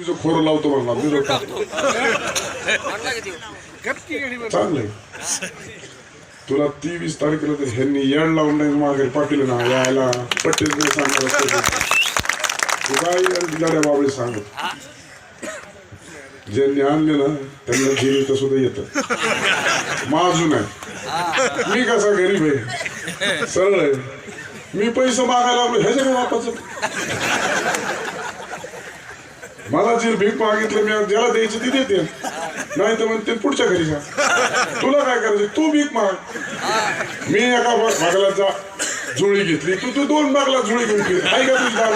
तुझं खोरं लावतो म्हणला मी तो टाकतो चांगलंय. तुला तेवीस तारखेला तर ह्यांनी येड लावून नाही मागे पाटील ना यायला पटेल नाही सांगणार. तू गाड्या बाबा सांगत. ज्यांनी आणले ना त्यांना जिरित सुद्धा येतं. माझू नाही मी कसा गरीब आहे? सरळ आहे. मी पैसे मागायला ह्याच्या काय मला जे भीक मागितलं मी ज्याला द्यायची ती देते. नाही तर म्हणते पुढच्या घरी जा. तुला काय करायचं? तू भीक माग. मी एका भागलाचा जा जुळी घेतली. तू तू दोन भागला जुळी घेऊन गेली. आहे का तुझ्या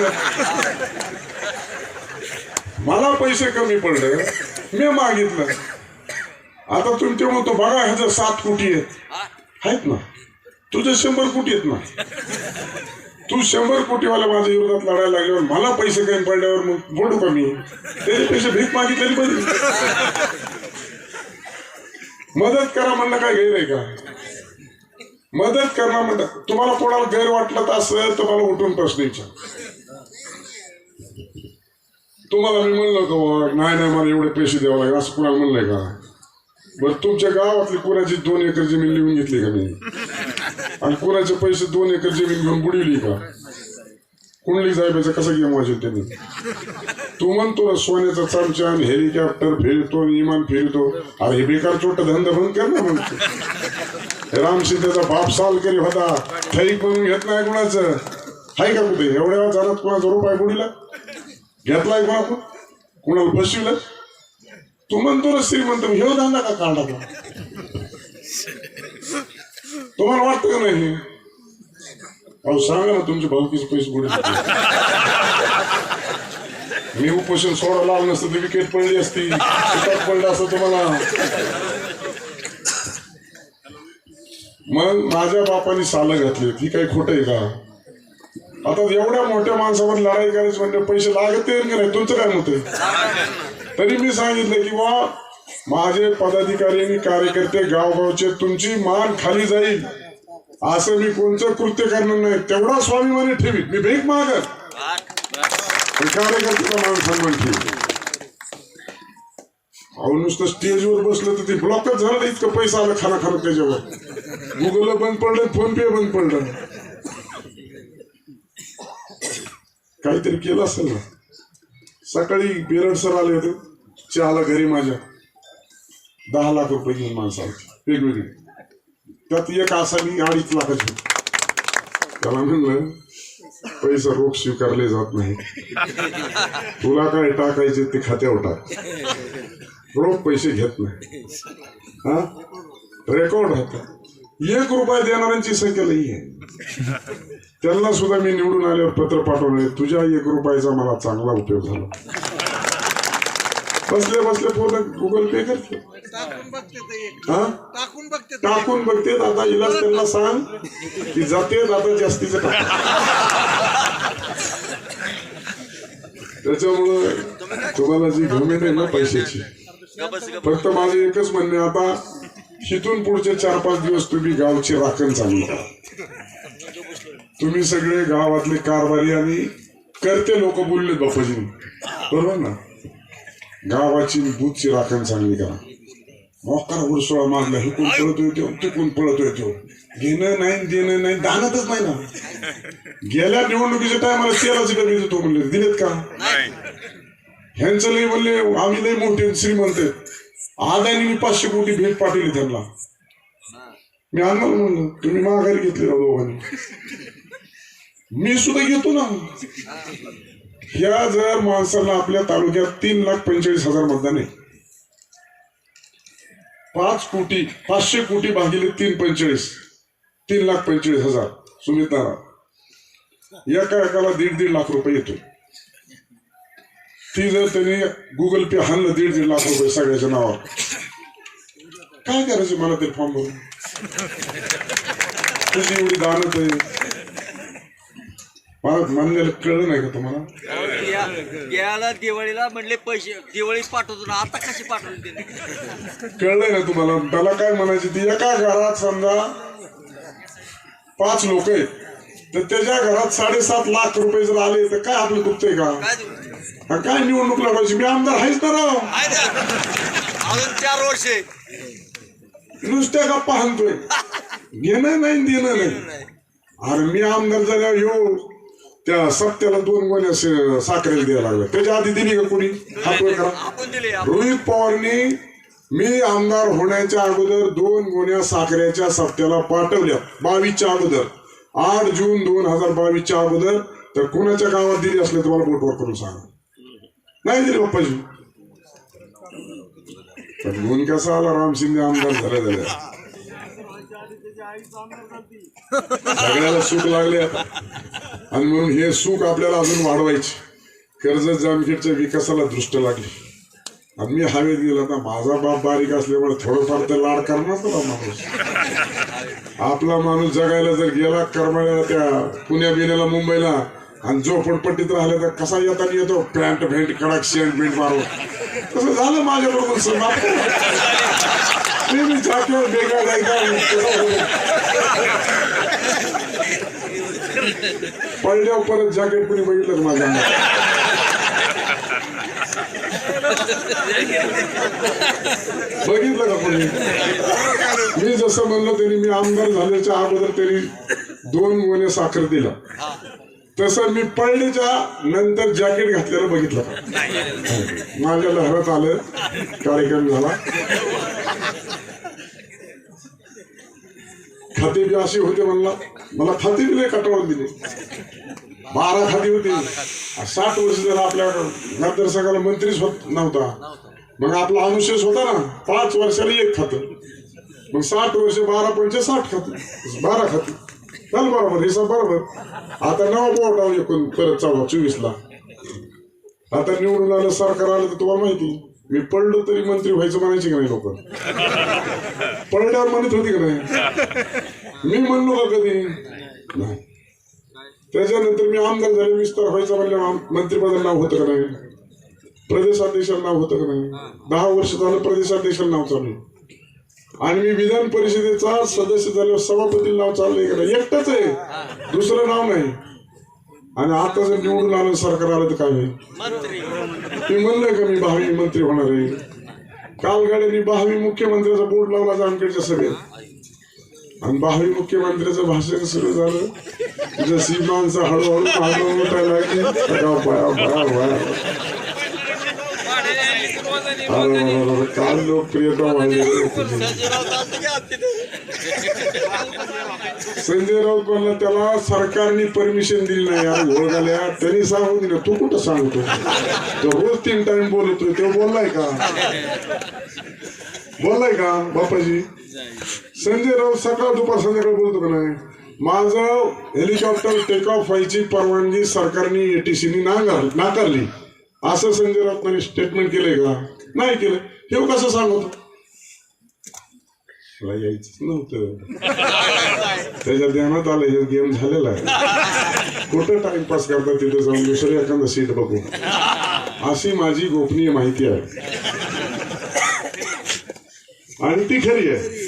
मला पैसे कमी पडले. मी मागितलं. आता तुम्ही ते म्हणतो बघा ह्याचं सात कोटी आहेत. आहेत ना? तुझे शंभर कोटी आहेत ना? तू शंभर कोटीवाला माझ्या विरोधात लढायला लागल्यावर मला पैसे कमी पडल्यावर मग बोलू का मी? त्याचे पैसे भीक मागितलेली पण मदत करा म्हणणं काय गैर आहे का? मदत करणं म्हणतात तुम्हाला कोणाला गैर वाटलं तर असं तर मला उठून प्रश्न विचार. तुम्हाला मी म्हणलं होतं नाही नाही मला एवढे पैसे द्यावं लागेल असं कुणाला म्हणलंय का? बर तुमच्या गावातली कोणाची दोन एकर जमीन लिहून घेतली का मी? आणि कोणाचे पैसे दोन एकर जमीन घेऊन बुडविली का? कुंडली साहेबाचा कसा गेम वाजेल त्यांनी? तू म्हणतो ना सोन्याचा चमचा आणि हेलिकॉप्टर फिरतो आणि इमान फिरतो. अरे हे बेकार छोटा धंदा बंद कर ना म्हणतो. रामसिद्धाचा बाप साल करी होता. ठैक म्हणून घेत नाही कुणाचं. हाय का कुठे? एवढ्या जाण्यात कुणाचा रुपये बुडीला? घेतलाय कोणा कुणाला फसविलं? तू म्हणतो ना श्रीमंत हे धंदा का काढला का तुम्हाला वाटतं का नाही? हे? अहो सांगा ना तुमचे भाऊकीचे पैसे बुडे मी उपोषण सोडा आलं नसतं तर विकेट पडली असती. विकेट पडलं असत तुम्हाला. मग माझ्या बापाने सालं घातली. ती काही खोट आहे का? आता एवढ्या मोठ्या माणसावर लढाई करायची म्हणजे पैसे लागत की नाही? तुमचं काय मत आहे? तरी मी सांगितलं की बा माझे पदाधिकारी आणि कार्यकर्ते गावगावचे तुमची मान खाली जाईल. असं मी कोणतं कृत्य करणार नाही तेवढा स्वाभिमानी ठेवी मी भीक मागत. कार्यकर्त्याचा मान सन्मान ठेवी अहो नुसतं स्टेजवर बसलं तर ते ब्लॉकच झालं इतकं पैसा आला खाना खाना त्याच्यावर. गुगल बंद पडलं फोन पे बंद पडलं. काहीतरी केलं असेल ना. सकाळी बेरड सर आले होते. चहाला घरी माझ्या. दहा लाख रुपये घेऊन माणसं आली वेगवेगळी. त्यात एक आसामी अडीच लाखाची. त्याला म्हणलं पैसा रोख स्वीकारले जात नाही. तुला काय टाकायचे ते खात्यावर टाक. रोख पैसे घेत नाही. हा? रेकॉर्ड होता. एक रुपया देणाऱ्यांची संख्या लई आहे. त्यांना सुद्धा मी निवडून आल्यावर पत्र पाठवले तुझ्या एक रुपयाचा मला चांगला उपयोग झाला. बसले बसले पूर्ण गुगल पे करते. टाकून बघते ते एक. हा? टाकून बघते ते. टाकून बघते आता इलाज त्यांना सांग की जाते आता जास्तीचं टाक. त्याच्यामुळं तुम्हाला जी घमेंट आहे ना पैशाची फक्त माझं एकच म्हणणे आता इथून पुढचे चार पाच दिवस तुम्ही गावची राखण चालू करा. तुम्ही सगळे गावातले कारभारी आणि करते लोक बोलले बापाजीने बरोबर ना? गावाची बुथची राखण चांगली करा. मोकार उरसोळा मारला हे कोण पळतोय तो ते कोण पळतोय तो. घेणं नाही देणं नाही दानतच नाही ना. गेल्या निवडणुकीच्या टायमाला तेलाचे डबे देतो म्हणले. दिलेत का? ह्यांचं लय म्हणले आम्ही लय मोठे श्रीमंत आहेत. आदानी मी पाचशे कोटी भेट पाठवली त्यांना. मी आणणार म्हणलं तुम्ही माघारी घेतली ना दोघांनी. मी सुद्धा घेतो ना. ह्या जर माणसाला आपल्या तालुक्यात तीन लाख पंचेचाळीस हजार मतदान आहे. पाच कोटी पाचशे कोटी भागिले तीन पंचेचाळीस. तीन लाख पंचेचाळीस हजार. सुमित नारा एका एकाला दीड दीड लाख रुपये येतो ती जर त्यांनी गुगल पे हाणलं दीड दीड लाख रुपये सगळ्याच्या नावावर. काय करायचं मला ते फॉर्म भरून? तुझी एवढी दानत आहे? मला म्हणलेलं कळलं नाही का तुम्हाला? याला दिवाळीला म्हणले पैसे दिवाळी पाठवतो ना आता कशी पाठवली कळलंय ना तुम्हाला? त्याला काय म्हणायचे ती? एका घरात समजा पाच लोक आहेत. तर त्याच्या घरात साडेसात लाख रुपये जर आले तर काय आपलं दुखतंय का? काय निवडणूक लावायची मी आमदार आहेच ना राव? अजून चार वर्ष. नुसत्या गप्पा हाणतोय. घेणं नाही देणं नाही. अरे मी आमदार झाल्यावर येऊ त्या सत्याला दोन गोण्या साखरेला द्यायला लागल्या. त्याच्या आधी दिली का कोणी? करा. रोहित पवारनी मी आमदार होण्याच्या अगोदर दोन गोण्या साखरेच्या सप्त्याला पाठवल्या बावीसच्या अगोदर. आठ जून दोन हजार बावीसच्या अगोदर. तर कोणाच्या गावात दिली असले तुम्हाला बोटवर करून सांगा. नाही दिली बाप्पाजी. पण गुण कसा आला राम शिंदे आमदार झाला झाल्या. सगळ्याला सुख लागले आता. आणि म्हणून हे सुख आपल्याला अजून वाढवायचे. कर्जत जामखेडच्या विकासाला दृष्ट लागली. आणि मी हवेत गेला ना माझा बाप बारीक असल्यामुळे थोडंफार तर लाड करणार माणूस. आपला माणूस जगायला जर गेला करमाळ्याला त्या पुण्या बिण्याला मुंबईला आणि झोपडपट्टीत राहिला तर कसा येताना येतो? पॅन्ट भेंट कडक शेंट भेंट मारून तसं झालं माझ्या बरोबर समाप्त पडल्यावर परत जॅकेट कुणी बघितलं माझ्या बघितलं का कोणी? मी जसं म्हणलं त्यांनी मी आमदार झाल्याच्या अगोदर त्यांनी दोन महिने साखर दिला. तसं मी पळणीच्या नंतर जॅकेट घातलेलं बघितलं. माझ्या लहरात आलं कार्यक्रम झाला. खाती बी अशी होते म्हणला मला खाते बी नाही बारा खाती होती. साठ वर्ष जर आपल्या मतदारसंघाला मंत्रीच होत नव्हता. मग आपला अनुशेष होता ना पाच वर्षाला एक खात. मग साठ वर्ष बारा पंचे साठ खात. बारा खाती. चाल बरोबर हिसाब बरोबर आता नवा बोर्ड आला एकूण परत चौदा चोवीस ला. आता निवडून आलं सरकार आलं तर तुम्हाला माहिती मी पडलो तरी मंत्री व्हायचं म्हणायचे की नाही लोक? पडल्यावर म्हणत होती का नाही? मी म्हणलो का कधी? नाही. त्याच्यानंतर मी आमदार झाले विस्तार व्हायचा म्हणल्यावर मंत्रिपदाला नाव होतं का नाही? प्रदेशाध्यक्षाला नाव होतं का नाही? दहा वर्ष झालं प्रदेशाध्यक्षाला नाव चालू. आणि मी विधान परिषदेचा सदस्य झाल्यावर सभापती नाव चाललंय का नाही एकटंच आहे. दुसरं नाव नाही. आणि आता जर निवडून आलं सरकार आलं तर काय मी म्हणलं का मी भावी मंत्री होणार आहे? काल गाड्यांनी भावी मुख्यमंत्र्याचा बोर्ड लावला जामखेडच्या सभेत. आणि भावी मुख्यमंत्र्याचं भाषण सुरू झालं. जशी माणसं हळूहळू मागं उठायला लागली. काल लोकप्रियता संजयराव संजय राऊत म्हणला त्याला सरकारने परमिशन दिली नाही यार घोळगाल्या त्यांनी सांगून दिलं तू कुठं सांगतो तो रोज तीन टाइम बोलतोय तो बोललाय का बोललाय का बापाजी संजय राऊत सकाळ दुपार संध्याकाळ बोलतो का नाही माझं हेलिकॉप्टर टेक ऑफ व्हायची परवानगी सरकारने एटीसीनी नांगर नाकारली असं संजय राऊतांनी स्टेटमेंट केलंय का? नाही केलं. हे कसं सांगतो मला यायचंच नव्हतं. त्याच्या ध्यानात आलं हे गेम झालेला आहे. कुठं टाइमपास करतात तिथे जाऊन दुसरं एखादं सीट बघू अशी माझी गोपनीय माहिती आहे. आणि ती खरी आहे.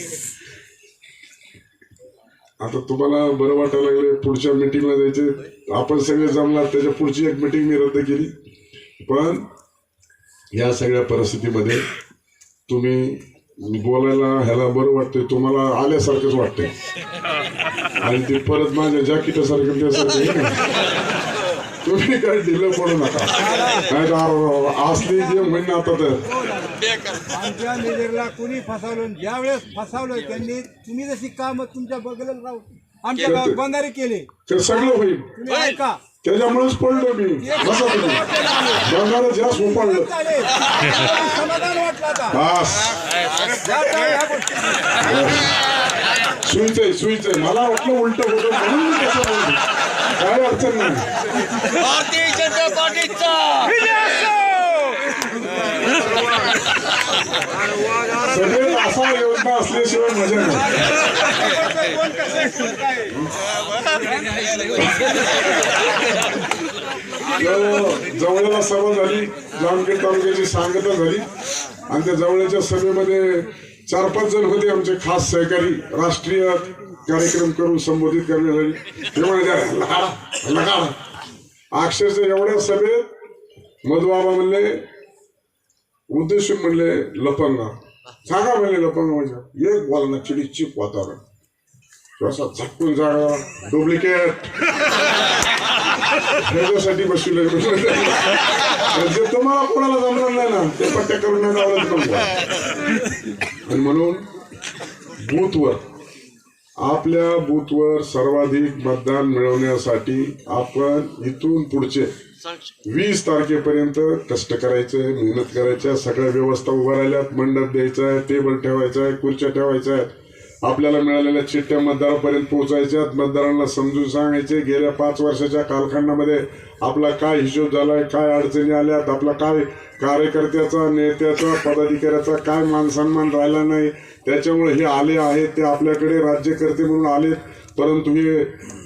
आता तुम्हाला बरं वाटायला लागले पुढच्या मिटिंगला जायचे आपण सगळे जमला त्याच्या पुढची एक मिटिंग मी रद्द केली. पण या सगळ्या परिस्थितीमध्ये तुम्ही बोलायला ह्याला बरं वाटतंय तुम्हाला आल्यासारखंच वाटतंय. आणि ते परत माझ्या जॅकेटासारखं त्यासारखं. तुम्ही काय ढिलं पडू नका. तर असली गेम होईन आता तर. आमच्या मेजरला कोणी फसवलं? ज्या वेळेस फसवलं त्यांनी तुम्ही जशी काम तुमच्या राहू. आमच्या बंधारे केले. ते सगळं होईल. ऐका. त्याच्यामुळेच पडलो मी. बसा तुम्ही. बंगाला जास्त उपाडलं सुईचंय सुईचंय मला वाटलं उलट होतं म्हणून. काय अडचण नाही. सगळे असा योजना असल्याशिवाय मजा नाही. जवळला सभा झाली जामखेड तालुक्याची सांगता झाली. आणि त्या जवळच्या सभेमध्ये चार पाच जण होते आमचे खास सहकारी राष्ट्रीय कार्यक्रम करून संबोधित करण्यासाठी ते म्हणाले लकाडा लकाडा अक्षरशः एवढ्या सभेत मधुबाबा म्हणले उद्देश म्हणले लपंगा. सांगा म्हणले लपंगा म्हणजे. एक बोलणं चिडी चिप वातावरण. तो असा झटकून जागा डुप्लिकेट. त्याच्यासाठी बसले जे तुम्हाला कोणाला जमणार नाही ना ते पट्ट्या करून नाही आणि म्हणून बूथवर आपल्या बूथवर सर्वाधिक मतदान मिळवण्यासाठी आपण इथून पुढचे वीस तारखेपर्यंत कष्ट करायचे मेहनत करायच्या सगळ्या व्यवस्था उभ्या राहिल्यात मंडप द्यायचा आहे टेबल ठेवायचा आहे खुर्च्या ठेवायच्या. आहेत आपल्याला मिळालेल्या चिठ्ठ्या मतदारापर्यंत पोहोचायच्यात मतदारांना समजून सांगायचे गेल्या पाच वर्षाच्या कालखंडामध्ये आपला काय हिशोब झालाय काय अडचणी आल्यात आपला काय कार्यकर्त्याचा नेत्याचा पदाधिकाऱ्याचा काय मान सन्मान राहिला नाही त्याच्यामुळे हे आले आहेत ते आपल्याकडे राज्यकर्ते म्हणून आलेत. परंतु हे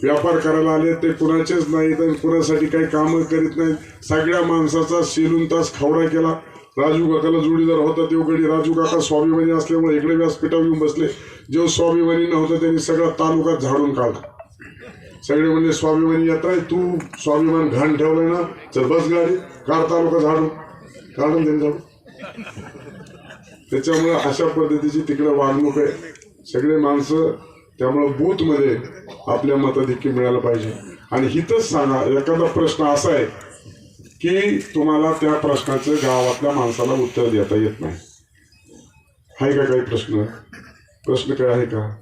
व्यापार करायला आले ते कुणाचेच नाहीत आणि कुणासाठी काही कामं करीत नाहीत. सगळ्या माणसाचा शेलून तास खावडा केला. राजू काकाला जोडीदार होता तो गडी राजू काका स्वाभिमानी असल्यामुळे इकडे व्यासपीठावर येऊन बसले. जो स्वाभिमानी नव्हता त्यांनी सगळा तालुका झाडून काढला. सगळे म्हणजे स्वाभिमानी यात्रा आहे तू स्वाभिमान घाण ठेवलं ना चल बस गाडी काढ तालुका झाडून. काढून त्यांनी झाडून त्याच्यामुळे अशा पद्धतीची तिकडे वागणूक आहे. सगळे माणसं त्यामुळं बूथमध्ये आपल्या मताधिक्य मिळालं पाहिजे. आणि हिथंच सांगा एखादा प्रश्न असा आहे की तुम्हाला त्या प्रश्नाचं गावातल्या माणसाला उत्तर देता येत नाही. आहे का काही प्रश्न? प्रश्न काय आहे का?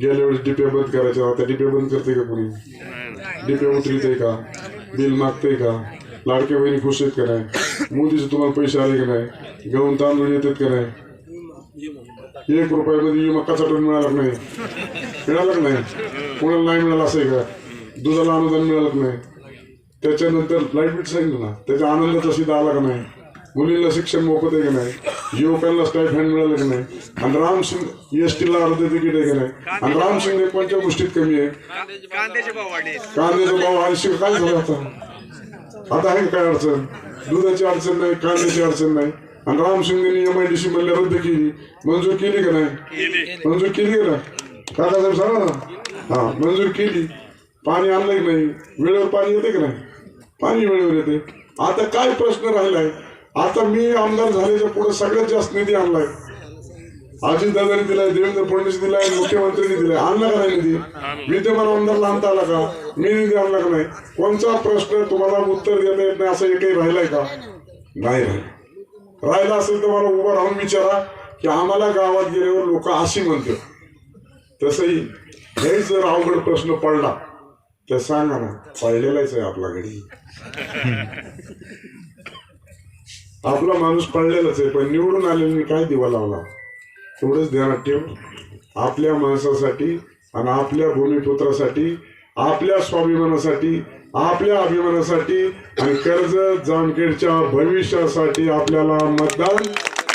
गेल्या वेळेस डिपे बंद करायचा आता डिपे बंद करते का कोणी? डिपे उतरिते का? बिल मागते का? लाडके बहिणी खुश आहेत का नाही? मोदीचे तुम्हाला पैसे आले का नाही? गहून तांदूळ येतात का नाही? एक रुपयामध्ये विमा कसा टन मिळाला नाही? मिळाला नाही. कोणाला नाही मिळाला असं का दुधाला अनुदान मिळालं नाही. त्याच्यानंतर लाइट बिल सांगितलं ना त्याच्या आनंदाचा सीधा आला का नाही? मुलींना शिक्षण मोफत आहे का नाही? युवकांना स्टायफंड मिळालं का नाही? आणि राम शिंदे एस टीला अर्ध तिकीट आहे का नाही? आणि राम शिंदे कोणत्या गोष्टीत कमी आहे? कांद्याचे भाव वाढले. ऐंशी काय झालं आता? आता आहे काय अडचण? दुधाची अडचण नाही कांद्याची अडचण नाही. आणि राम शिंदेनी एम आय डी सी म्हणल्या रद्द केली. मंजूर केली का नाही? मंजूर केली का नाही? काकासाहेब सांगा ना हा मंजूर केली. पाणी आणलंय की नाही? वेळेवर पाणी येते का नाही? पाणी वेळेवर येते. आता काय प्रश्न राहिलाय? आता मी आमदार झाल्याच्या पुढे सगळ्यात जास्त निधी आणलाय. अजितदादांनी दिलाय देवेंद्र फडणवीस दिलाय मुख्यमंत्र्यांनी दिलाय. आणला का नाही निधी? विद्यमान आमदारला आणता आला का? मी निधी आणला का नाही? कोणचा प्रश्न तुम्हाला उत्तर देता येत नाही असं एकही राहिलाय का? नाही राहिला. राहिला असेल तर मला उभं राहून विचारा की आम्हाला गावात गेल्यावर लोक अशी म्हणतात. तसंही हे जर अवघड प्रश्न पडला तर सांगा ना पडलेलाच आहे आपला घडी आपला माणूस पडलेलाच आहे पण निवडून आलेल्याने काय दिवा लावला? तेवढंच ध्यानात ठेव. आपल्या माणसासाठी आणि आपल्या भूमिपुत्रासाठी आपल्या स्वाभिमानासाठी आपल्या अभिमानासाठी आणि कर्ज जामखेडच्या भविष्यासाठी आपल्याला मतदान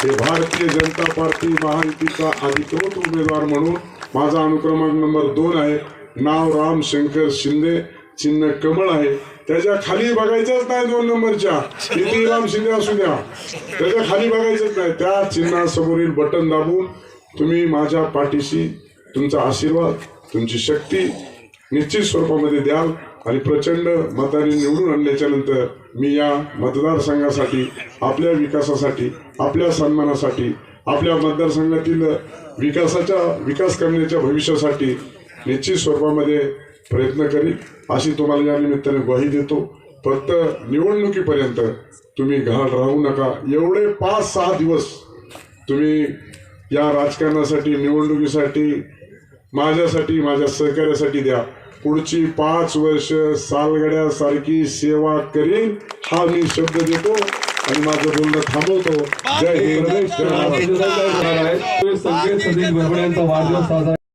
हे भारतीय जनता पार्टी महायुतीचा अधिकृत उमेदवार म्हणून माझा अनुक्रमांक नंबर दोन आहे. नाव राम शंकर शिंदे चिन्ह कमळ आहे. त्याच्याखाली बघायचंच नाही दोन नंबरच्या. किती राम शिंदे असू द्या. त्याच्याखाली बघायचंच नाही. त्या चिन्हासमोरील बटन दाबून तुम्ही माझ्या पाठीशी तुमचा आशीर्वाद तुमची शक्ती निश्चित स्वरूपामध्ये द्याल आणि प्रचंड मताने निवडून आणल्याच्या नंतर मी या मतदारसंघासाठी आपल्या विकासासाठी आपल्या सन्मानासाठी आपल्या मतदारसंघातील विकासाच्या विकास करण्याच्या भविष्यासाठी निश्चित स्वरूपामध्ये प्रयत्न करीन. अशी तुम्हाला या निमित्ताने ग्वाही देतो. फक्त निवडणुकीपर्यंत तुम्ही घाण राहू नका. एवढे पाच सहा दिवस तुम्ही या राजकारणासाठी निवडणुकीसाठी माझ्यासाठी माझ्या सहकार्यासाठी द्या. पुढची पाच वर्ष सालगड्यासारखी सेवा करीन हा मी शब्द देतो. आणि माझं बोलणं थांबवतो. जय हिंद. जय महाराष्ट्र. संकेत सतीश भरमणे यांचा वाढदिवस साजरा